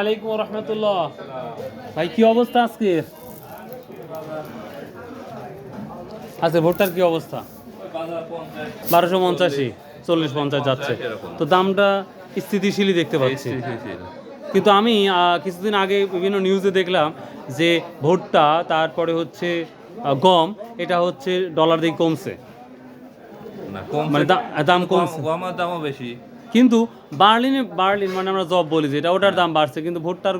আলাইকুম রহমতুল্লাহ ভাই কি অবস্থা আজকে? আজকে ভোটটার কি অবস্থা? বারোশো পঞ্চাশি চল্লিশ পঞ্চাশ যাচ্ছে। তো দামটা স্থিতিশীলই দেখতে পাচ্ছি। কিন্তু আমি কিছুদিন আগে বিভিন্ন নিউজে দেখলাম যে ভোটটা তারপরে হচ্ছে গম এটা হচ্ছে ডলার দিয়ে কমছে। না কম মানে দাম কমছে। গমের দামও বেশি। কিন্তু বার্লিনে বার্লিন মানে আমরা জব বলি যেটা ওটার দাম বাড়ছে কিন্তু ভুট্টার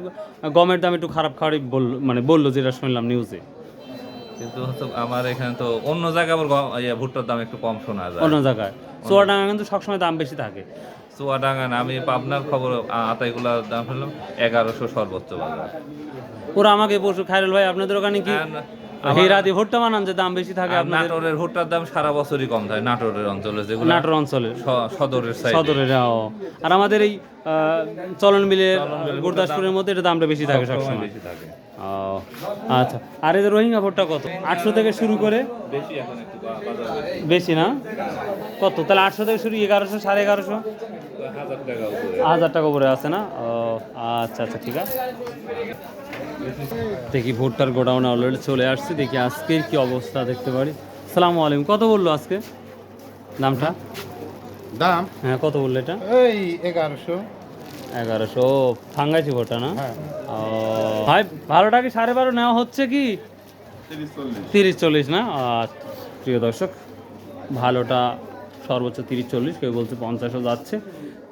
গমের দাম একটু খারাপ খারাপ বলল মানে বলল যেটা শুনলাম নিউজে কিন্তু হচ্ছে আমার এখানে তো অন্য জায়গায় আবার গম- ইয়ে, ভুট্টার দাম একটু কম শোনা যায়। অন্য জায়গায়। চুয়াডাঙ্গা কিন্তু সবসময় দাম বেশি থাকে। চুয়াডাঙ্গা না, আমি পাবনার খবর আ- আতাইগুলার দাম হলো এগারোশো সর্বোচ্চ বাজার। ওরা আমাকে পরশু খায়রুল ভাই আপনাদের ওখানে কি আর না- হেরা ভুট্টা বানান যে দাম বেশি থাকে আপনাদের? নাটোরের ভুট্টার দাম সারা বছরই কম থাকে নাটোরের অঞ্চলে যেগুলো নাটোর অঞ্চলে সদরের সাইড সদরের। আর আমাদের এই চলন মিলের গুরদাসপুরের মধ্যে এটা দামটা বেশি থাকে সবসময় বেশি থাকে। আচ্ছা। আর এদের রোহিঙ্গা ভোটটা কত? আটশো থেকে শুরু করে। বেশি না? কত? তাহলে আটশো থেকে শুরু এগারোশো সাড়ে এগারোশো? হাজার টাকা উপরে। হাজার টাকা উপরে আছে না? ও আচ্ছা আচ্ছা ঠিক আছে। দেখি ভুট্টার গোডাউনে অলরেডি চলে আসছি দেখি আজকের কি অবস্থা দেখতে পারি। সালামু আলাইকুম কত বলল আজকে? দামটা দাম? হ্যাঁ কত বলল এটা? এই এগারোশো। এগারোশো ফাঙ্গাইছি ভোটটা না? হ্যাঁ। ও ভাই ভালোটা কি সাড়ে বারো নেওয়া হচ্ছে কি? তিরিশ চল্লিশ না? আচ্ছা, প্রিয় দর্শক ভালোটা সর্বোচ্চ তিরিশ চল্লিশ, কেউ বলছে পঞ্চাশও যাচ্ছে।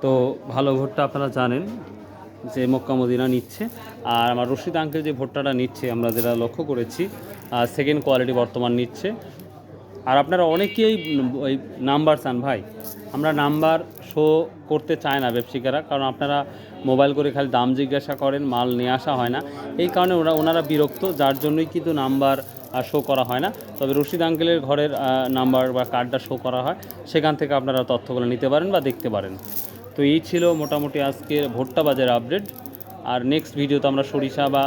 তো ভালো ভোটটা আপনারা জানেন যে মক্কা মদিনা নিচ্ছে। আর আমার রশিদ আঙ্কেল যে ভোট্টাটা নিচ্ছে, আমরা যেটা লক্ষ্য করেছি সেকেন্ড কোয়ালিটি বর্তমান নিচ্ছে। আর আপনারা অনেকেই ওই নাম্বার চান, ভাই। আমরা নাম্বার শো করতে চায় না ব্যবসায়িকারা কারণ আপনারা মোবাইল করে খালি দাম জিজ্ঞাসা করেন, মাল নিয়ে আসা হয় না। এই কারণে ওরা ওনারা বিরক্ত, যার জন্যই কিন্তু নাম্বার শো করা হয় না। তবে রশিদ আঙ্কেলের ঘরের নাম্বার বা কার্ডটা শো করা হয়। সেখান থেকে আপনারা তথ্যগুলো নিতে পারেন বা দেখতে পারেন। তো এই ছিল মোটামুটি আজকের ভোট্টা বাজার আপডেট আর নেক্সট ভিডিওতে আমরা সরিষা বা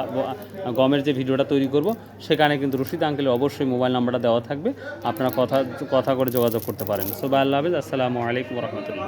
গমের যে ভিডিওটা তৈরি করব, সেখানে কিন্তু রশিদ আঙ্কেলের অবশ্যই মোবাইল নাম্বারটা দেওয়া থাকবে। আপনারা কথা কথা করে যোগাযোগ করতে পারেন। সো বাই আল্লাহ হাফিজ। আসসালামু আলাইকুম রহমতুল্লাহ।